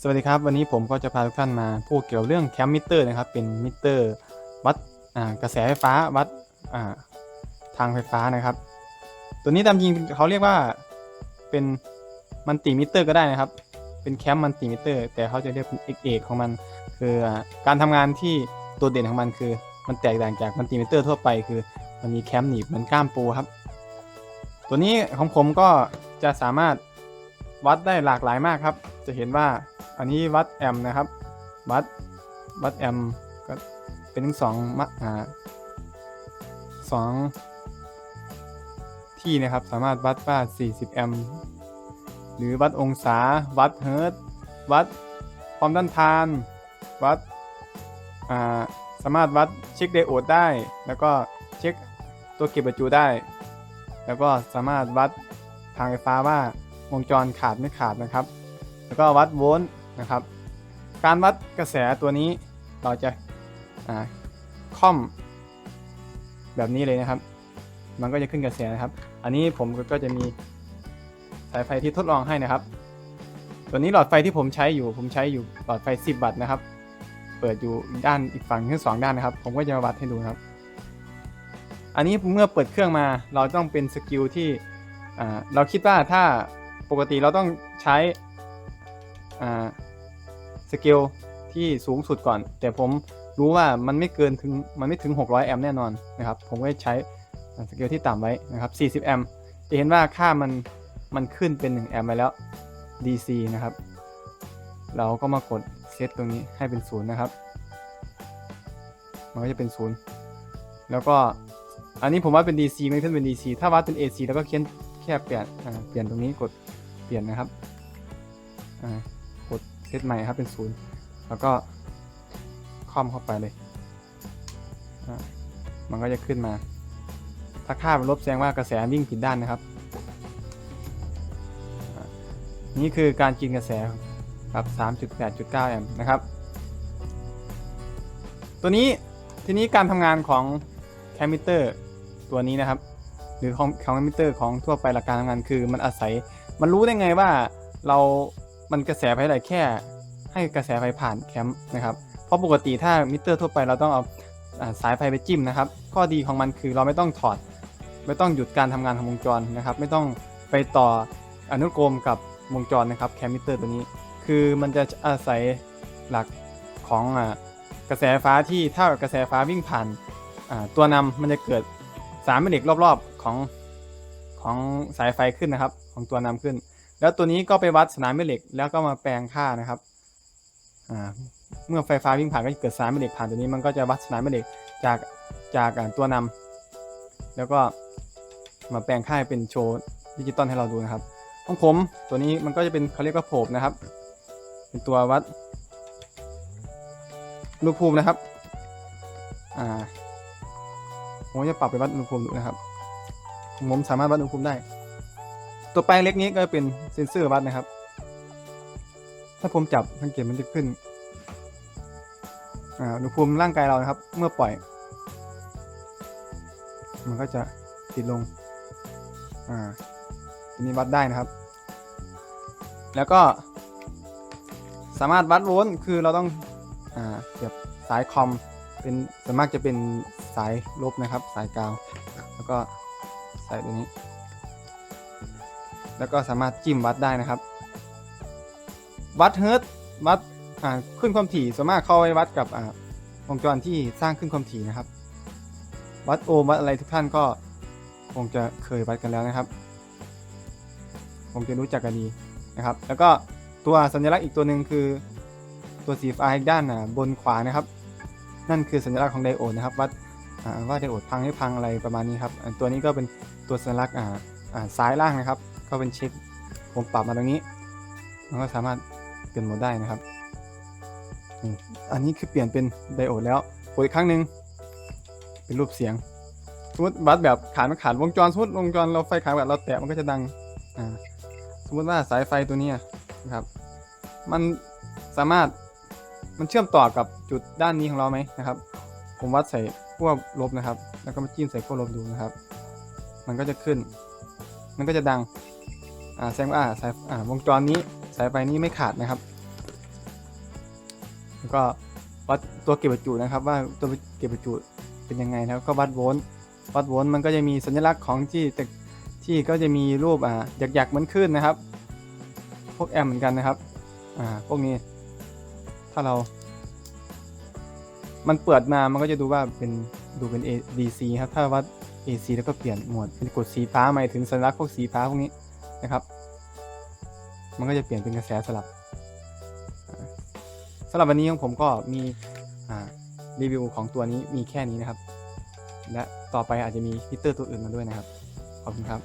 สวัสดีครับ วันนี้ผมก็จะพาทุกท่านมาพูดเกี่ยวเรื่องแคมมิเตอร์นะครับเป็นมิเตอร์วัดกระแสไฟฟ้าวัดทางไฟฟ้านะครับ ตัวนี้ตามจริงเขาเรียกว่าเป็นมันติมิเตอร์ก็ได้นะครับ เป็นแคมมันติมิเตอร์ แต่เขาจะเรียกเป็นเอกเอกของมัน คืออการทำงานที่ตัวเด่นของมันคือ มันแตกต่างจากมันติมิเตอร์ทั่วไป คือมันมีแคมหนีบเหมือนก้ามปูครับ ตัวนี้ของผมก็จะสามารถวัดได้หลากหลายมากครับ จะเห็นว่า อันนี้วัดแอมป์นะครับ วัดวัดแอมป์ก็เป็นสองมะอ่าสองที่นะครับสามารถวัดว่า 40 แอมป์หรือวัดองศา วัดเฮิร์ตวัดความต้านทาน วัดาสามารถวัดเช็คไดโอดได้ แล้วก็เช็คตัวเก็บประจุได้ แล้วก็สามารถวัดทางไฟฟ้าว่าวงจรขาดไม่ขาดนะครับ แล้วก็วัดโวลต์ นะครับ การวัดกระแสตัวนี้เราจะค่อมแบบนี้เลยนะครับ มันก็จะขึ้นกระแสนะครับ อันนี้ผมก็จะมีสายไฟที่ทดลองให้นะครับ ตัวนี้หลอดไฟที่ผมใช้อยู่ผมใช้อยู่หลอดไฟ 10 วัตต์นะครับ เปิดอยู่ด้านอีกฝั่งทั้งสองด้านนะครับ ผมก็จะมาวัดให้ดูครับ อันนี้เมื่อเปิดเครื่องมาเราต้องเป็นสกิลที่เราคิดว่าถ้าปกติเราต้องใช้อ่า สเกลที่สูงสุดก่อน แต่ผมรู้ว่ามันไม่เกินถึงมันไม่ถึง 600 แอมป์แน่นอนนะครับผมก็ใช้สเกลที่ต่ำไว้นะครับ 40 แอมป์จะเห็นว่าค่ามันมันขึ้นเป็น 1 แอมป์ไปแล้ว DC นะครับ เราก็มากดเซตตรงนี้ให้เป็นศูนย์นะครับ มันก็จะเป็นศูนย์แล้วก็อันนี้ผมว่าเป็น DC ไม่ขึ้นเป็น DC ถ้าวัดเป็น AC แล้วก็เขียนแค่เปลี่ยนเปลี่ยนตรงนี้กดเปลี่ยนนะครับอ่า เซตใหม่ครับเป็นศูนย์แล้วก็คอมเข้าไปเลยอ่ามันก็จะขึ้นมา ถ้าค่าเป็นลบแสดงว่ากระแสวิ่งผิดด้านนะครับ นี่คือการกินกระแสครับ 3.8.9 แอมป์นะครับ ตัวนี้ทีนี้การทำงานของแคมมิเตอร์ตัวนี้นะครับ หรือของของแคมมิเตอร์ของทั่วไปหลักการทำงานคือมันอาศัย มันรู้ได้ไงว่าเรา มันกระแสไฟไหลแค่ ให้กระแสไฟผ่านแคมป์นะครับ เพราะปกติถ้ามิเตอร์ทั่วไปเราต้องเอาสายไฟไปจิ้มนะครับ ข้อดีของมันคือเราไม่ต้องถอด ไม่ต้องหยุดการทำงานของวงจรนะครับ ไม่ต้องไปต่ออนุกรมกับวงจรนะครับแคมมิเตอร์ตัวนี้ คือมันจะอาศัยหลักของอกระแสไฟฟ้าที่ถ้ากระแสไฟฟ้าวิ่งผ่านตัวนำมันจะเกิดสามแม่เหล็กรอบๆของของสายไฟขึ้นนะครับ ของตัวนำขึ้น แล้วตัวนี้ก็ไปวัดสนามแม่เหล็ก แล้วก็มาแปลงค่านะครับเมื่อไฟฟ้าวิ่งผ่านก็จะเกิดสนามแม่เหล็กผ่านตัวนี้มันก็จะวัดสนามแม่เหล็กจากจากตัวนำแล้วก็มาแปลงค่าให้เป็นโชว์ดิจิตอลให้เราดูนะครับของผมตัวนี้มันก็จะเป็นเขาเรียกว่าโผบนะครับ เป็นตัววัดอุณหภูมินะครับอ่าผมจะปรับไปวัดอุณหภูมิดูนะครับผมสามารถวัดอุณหภูมิได้ ตัวแปลงเล็กนี้ก็เป็นเซนเซอร์วัดนะครับ ถ้าผมจับสังเกตมันจะขึ้นอ่าอุณหภูมิร่างกายเรานะครับ เมื่อปล่อย มันก็จะติดลง อ่าตัวนี้วัดได้นะครับ แล้วก็สามารถวัดโวลต์คือเราต้องอ่าเสียบสายคอมเป็นส่วนมากจะเป็นสายลบนะครับ สายกาว แล้วก็ใส่ตัวนี้ แล้วก็สามารถจิ้มวัดได้นะครับ วัดเฮิร์ตวัดขึ้นความถี่ส่วนมากเข้าไว้วัดกับวงจรที่สร้างขึ้นความถี่นะครับ วัดโอห์มวัดอะไรทุกท่านก็คงจะเคยวัดกันแล้วนะครับคงจะรู้จักกันดีนะครับ แล้วก็ตัวสัญลักษณ์อีกตัวหนึ่งคือตัวสีฟ้าอีกด้านอะบนขวานะครับ นั่นคือสัญลักษณ์ของไดโอดนะครับวัดว่าไดโอดพังไม่พังอะไรประมาณนี้ครับ ตัวนี้ก็เป็นตัวสัญลักษณ์อ่าอ่าซ้ายล่างนะครับ ก็เป็นเช็คผมปรับมาตรงนี้ มันก็สามารถเปลี่ยนโหมดได้นะครับ อันนี้คือเปลี่ยนเป็นไดโอดแล้วกดอีกครั้งหนึ่งเป็นรูปเสียงสมมติวัดแบบขาดไม่ขาดวงจรสมมติวงจรเราไฟขาดแบบเราแตะมันก็จะดังอ่าสมมติว่าสายไฟตัวนี้นะครับ มันสามารถมันเชื่อมต่อกับจุดด้านนี้ของเราไหมนะครับ ผมวัดใส่ขั้วลบนะครับ แล้วก็มาจิ้มใส่ขั้วลบดูนะครับ มันก็จะขึ้น มันก็จะดัง อ่าแสดงว่าอ่าสายอ่าวงจรนี้สายไฟนี้ไม่ขาดนะครับ แล้วก็วัดตัวเก็บประจุนะครับ ว่าตัวเก็บประจุเป็นยังไงนะครับก็วัดโวลต์วัดโวลต์มันก็จะมีสัญลักษณ์ของที่แต่ที่ก็จะมีรูปอ่าหยักๆเหมือนคลื่นนะครับ พวกแอมเหมือนกันนะครับอ่าพวกนี้ถ้าเรา มันเปิดมามันก็จะดูว่าเป็นดูเป็น A DC ครับถ้าวัด AC แล้วก็เปลี่ยนโหมดเป็นกดสีฟ้าหมายถึงสัญลักษณ์พวกสีฟ้าพวกนี้ นะครับ มันก็จะเปลี่ยนเป็นกระแสสลับสำหรับวันนี้ของผมก็มีรีวิวของตัวนี้มีแค่นี้นะครับ และต่อไปอาจจะมีฟิเตอร์ตัวอื่นมาด้วยนะครับ ขอบคุณครับ